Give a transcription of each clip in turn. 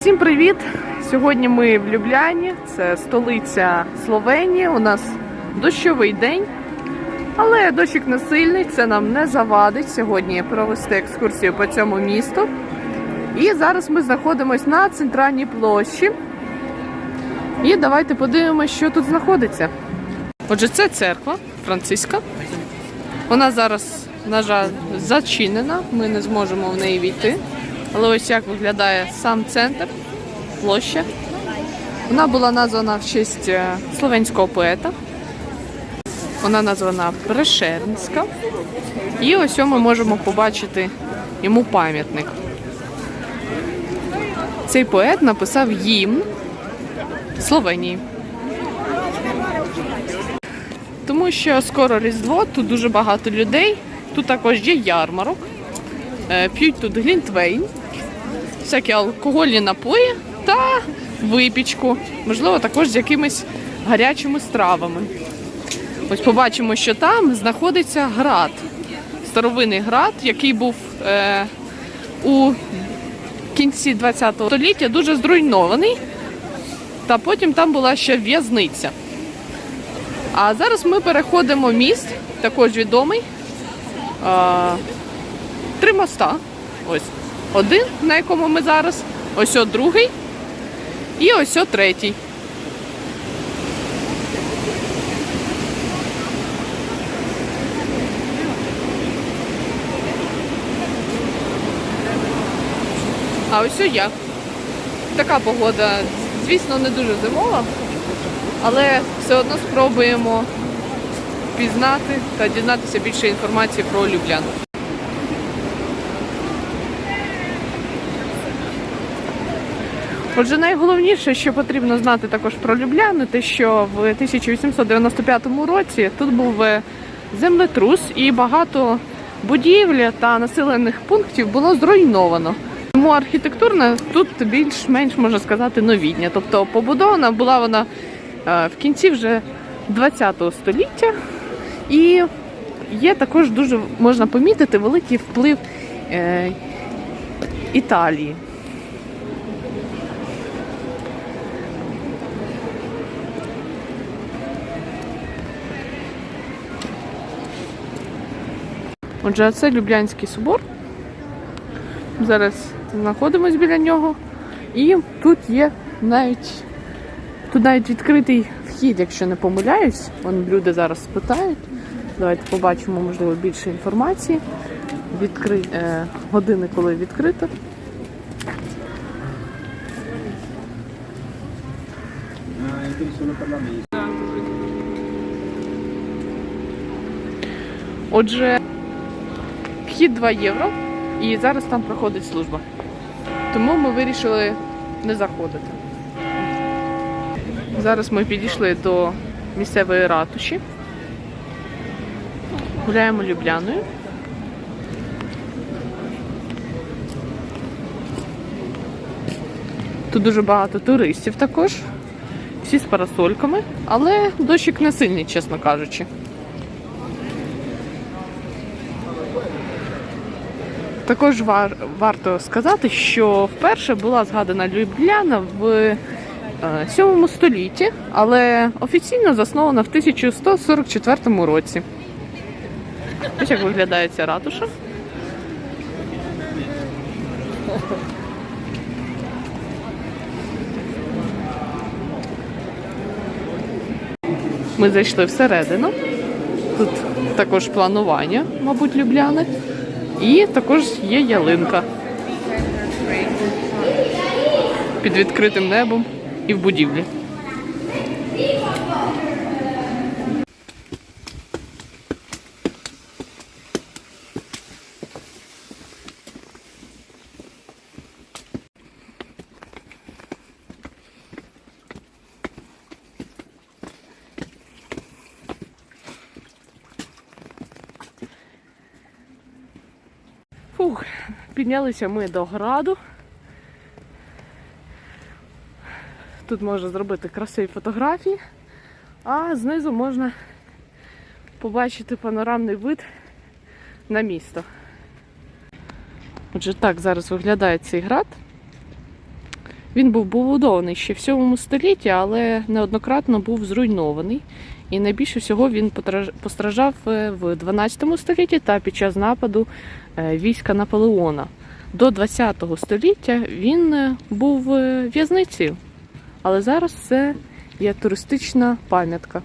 Всім привіт! Сьогодні ми в Любляні, це столиця Словенії. У нас дощовий день, але дощик не сильний, це нам не завадить сьогодні провести екскурсію по цьому місту. І зараз ми знаходимося на центральній площі. І давайте подивимося, що тут знаходиться. Отже, це церква франциска. Вона зараз, на жаль, зачинена. Ми не зможемо в неї війти. Але ось як виглядає сам центр, площа. Вона була названа в честь е, словенського поета. Вона названа Прешернська. І ось ми можемо побачити йому пам'ятник. Цей поет написав гімн Словенії. Тому що скоро Різдво, тут дуже багато людей. Тут також є ярмарок. Е, П'ють тут глінтвейн, всякі алкогольні напої та випічку. Можливо, також з якимись гарячими стравами. Ось побачимо, що там знаходиться град. Старовинний град, який був е, у кінці ХХ століття дуже зруйнований. Та потім там була ще в'язниця. А зараз ми переходимо міст, також відомий. Е, три моста. Ось один, на якому ми зараз, ось о другий і ось о третій. А ось я. Така погода, звісно, не дуже зимова, але все одно спробуємо пізнати та дізнатися більше інформації про Любляну. Отже, найголовніше, що потрібно знати також про Любляну, те, що в 1895 році тут був е, землетрус і багато будівель та населених пунктів було зруйновано. Тому архітектурна тут більш-менш можна сказати новітня. Тобто побудована була вона е, в кінці вже 20 століття, і є також дуже можна помітити великий вплив е, Італії. Отже, це Люблянський собор. Зараз знаходимось біля нього. І тут є навіть тут навіть відкритий вхід, якщо не помиляюсь. Вон люди зараз спитають. Давайте побачимо, можливо, більше інформації. Відкри... Е, години, коли відкрито. Отже, вхід 2 євро, і зараз там проходить служба. Тому ми вирішили не заходити. Зараз ми підійшли до місцевої ратуші. Гуляємо Любляною. Тут дуже багато туристів також. Всі з парасольками, але дощик не сильний, чесно кажучи. Також вар, варто сказати, що вперше була згадана Любляна в е, 7 столітті, але офіційно заснована в 1144 році. Ось як виглядає ця ратуша. Ми зайшли всередину. Тут також планування, мабуть, Любляни. І також є ялинка. Під відкритим небом і в будівлі. Фух, піднялися ми до граду. Тут можна зробити красиві фотографії, а знизу можна побачити панорамний вид на місто. Отже, так зараз виглядає цей град. Він був побудований ще в 7 столітті, але неоднократно був зруйнований. І найбільше всього він постраждав е, в 12 столітті та під час нападу е, війська Наполеона. До 20 століття він е, був в'язницею, але зараз це є туристична пам'ятка.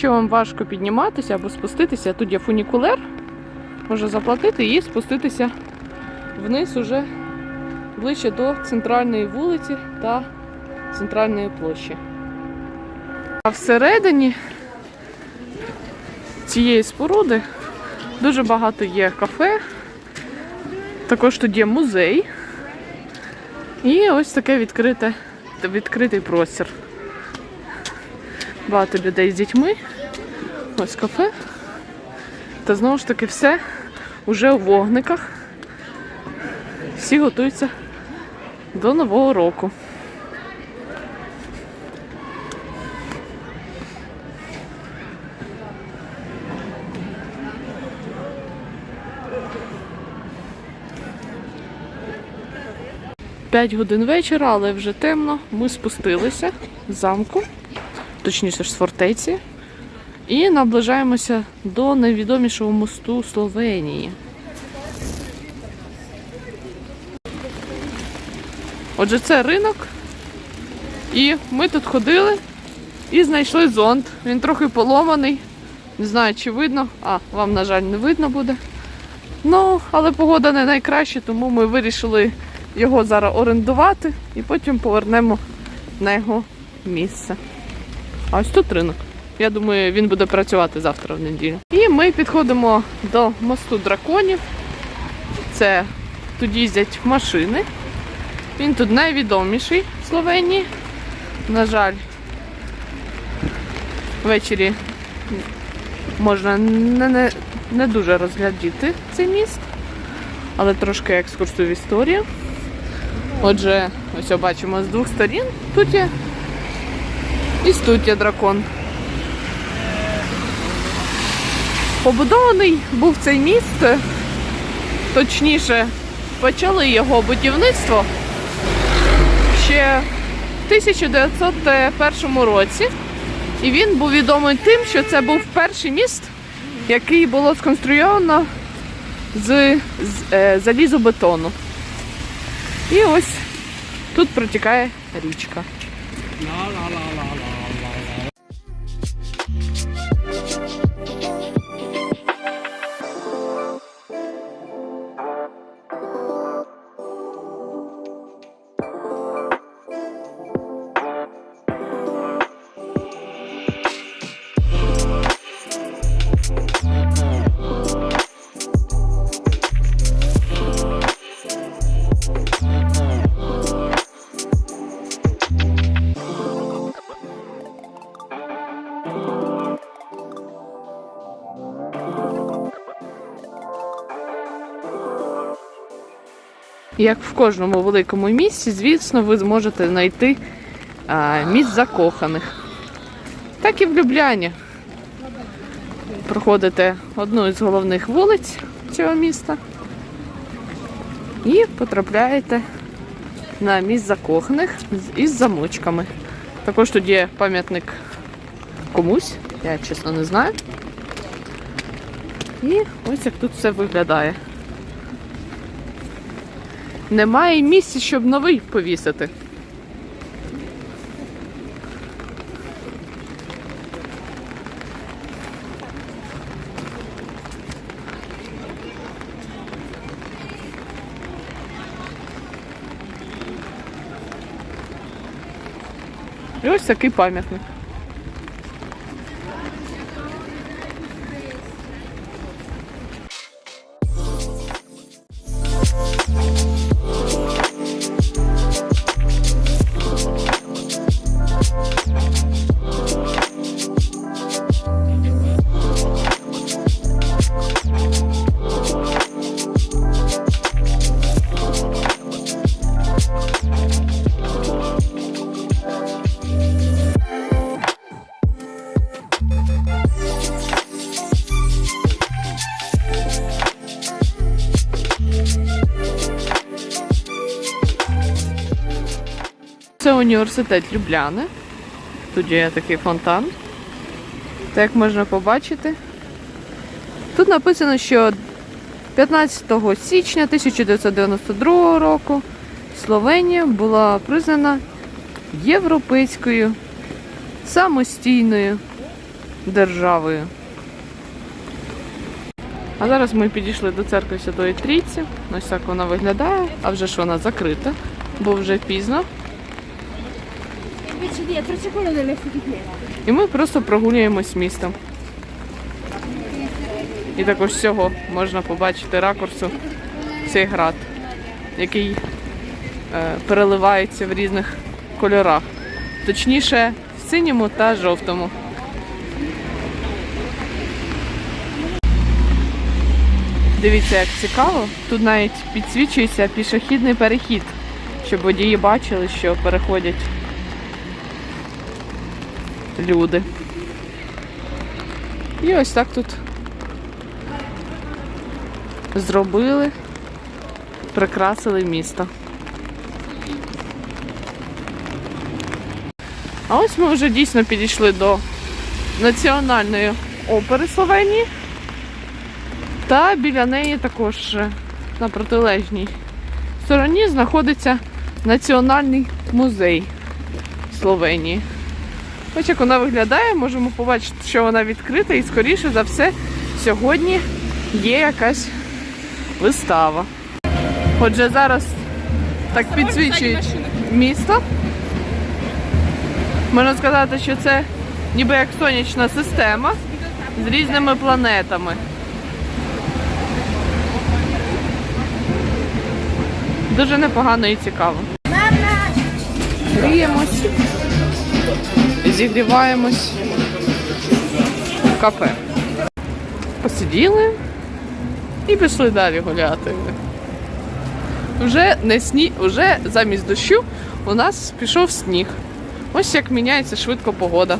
Якщо вам важко підніматися або спуститися, тут є фунікулер, можна заплатити і спуститися вниз уже ближче до центральної вулиці та центральної площі. А всередині цієї споруди дуже багато є кафе, також тут є музей і ось таке відкрите, відкритий простір. Багато людей з дітьми. Ось кафе. Та знову ж таки все уже у вогниках. Всі готуються до Нового року. П'ять годин вечора, але вже темно. Ми спустилися з замку точніше ж фортеці. І наближаємося до найвідомішого мосту Словенії. Отже, це ринок. І ми тут ходили і знайшли зонт. Він трохи поломаний. Не знаю, чи видно. А, вам, на жаль, не видно буде. Ну, але погода не найкраща, тому ми вирішили його зараз орендувати і потім повернемо на його місце. А ось тут ринок. Я думаю, він буде працювати завтра в неділю. І ми підходимо до мосту драконів. Це тут їздять машини. Він тут найвідоміший в Словенії. На жаль, ввечері можна не, не, не дуже розглядіти цей міст, але трошки екскурсу в історію. Отже, ось бачимо з двох сторін. Тут є і тут дракон. Побудований був цей міст, точніше, почали його будівництво ще в 1901 році. І він був відомий тим, що це був перший міст, який було сконструйовано з, з е, залізобетону. І ось тут протікає річка. Як в кожному великому місці, звісно, ви зможете знайти місць закоханих. Так і в Любляні. Проходите одну із головних вулиць цього міста і потрапляєте на місць закоханих із замочками. Також тут є пам'ятник комусь, я чесно не знаю. І ось як тут все виглядає. Немає місця, щоб новий повісити. І ось такий пам'ятник. Університет Любляни. Тут є такий фонтан. Та як можна побачити. Тут написано, що 15 січня 1992 року Словенія була признана європейською самостійною державою. А зараз ми підійшли до церкви Святої Трійці. Ось так вона виглядає, а вже ж вона закрита, бо вже пізно. І ми просто прогулюємось містом. І також з цього можна побачити ракурсу цей град, який е, переливається в різних кольорах. Точніше, в синьому та жовтому. Дивіться, як цікаво. Тут навіть підсвічується пішохідний перехід, щоб водії бачили, що переходять люди. І ось так тут зробили, прикрасили місто. А ось ми вже дійсно підійшли до національної опери Словенії. Та біля неї також е, на протилежній стороні знаходиться Національний музей Словенії. Ось як вона виглядає, можемо побачити, що вона відкрита, і скоріше за все, сьогодні є якась вистава. Отже, зараз так підсвічують місто. Можна сказати, що це ніби як сонячна система з різними планетами. Дуже непогано і цікаво. Гріємось зігріваємось в кафе. Посиділи і пішли далі гуляти. Вже не сні, вже замість дощу у нас пішов сніг. Ось як міняється швидко погода.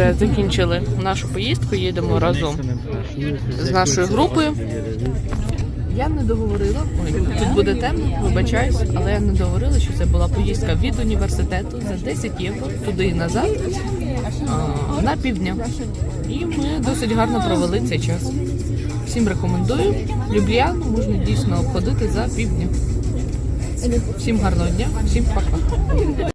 Вже закінчили нашу поїздку, їдемо разом з нашою групою. Я не договорила, ой, тут буде темно, вибачаюсь, але я не договорила, що це була поїздка від університету за 10 євро туди і назад на півдня. І ми досить гарно провели цей час. Всім рекомендую. Люб'яну можна дійсно обходити за півдня. Всім гарного дня, всім пока.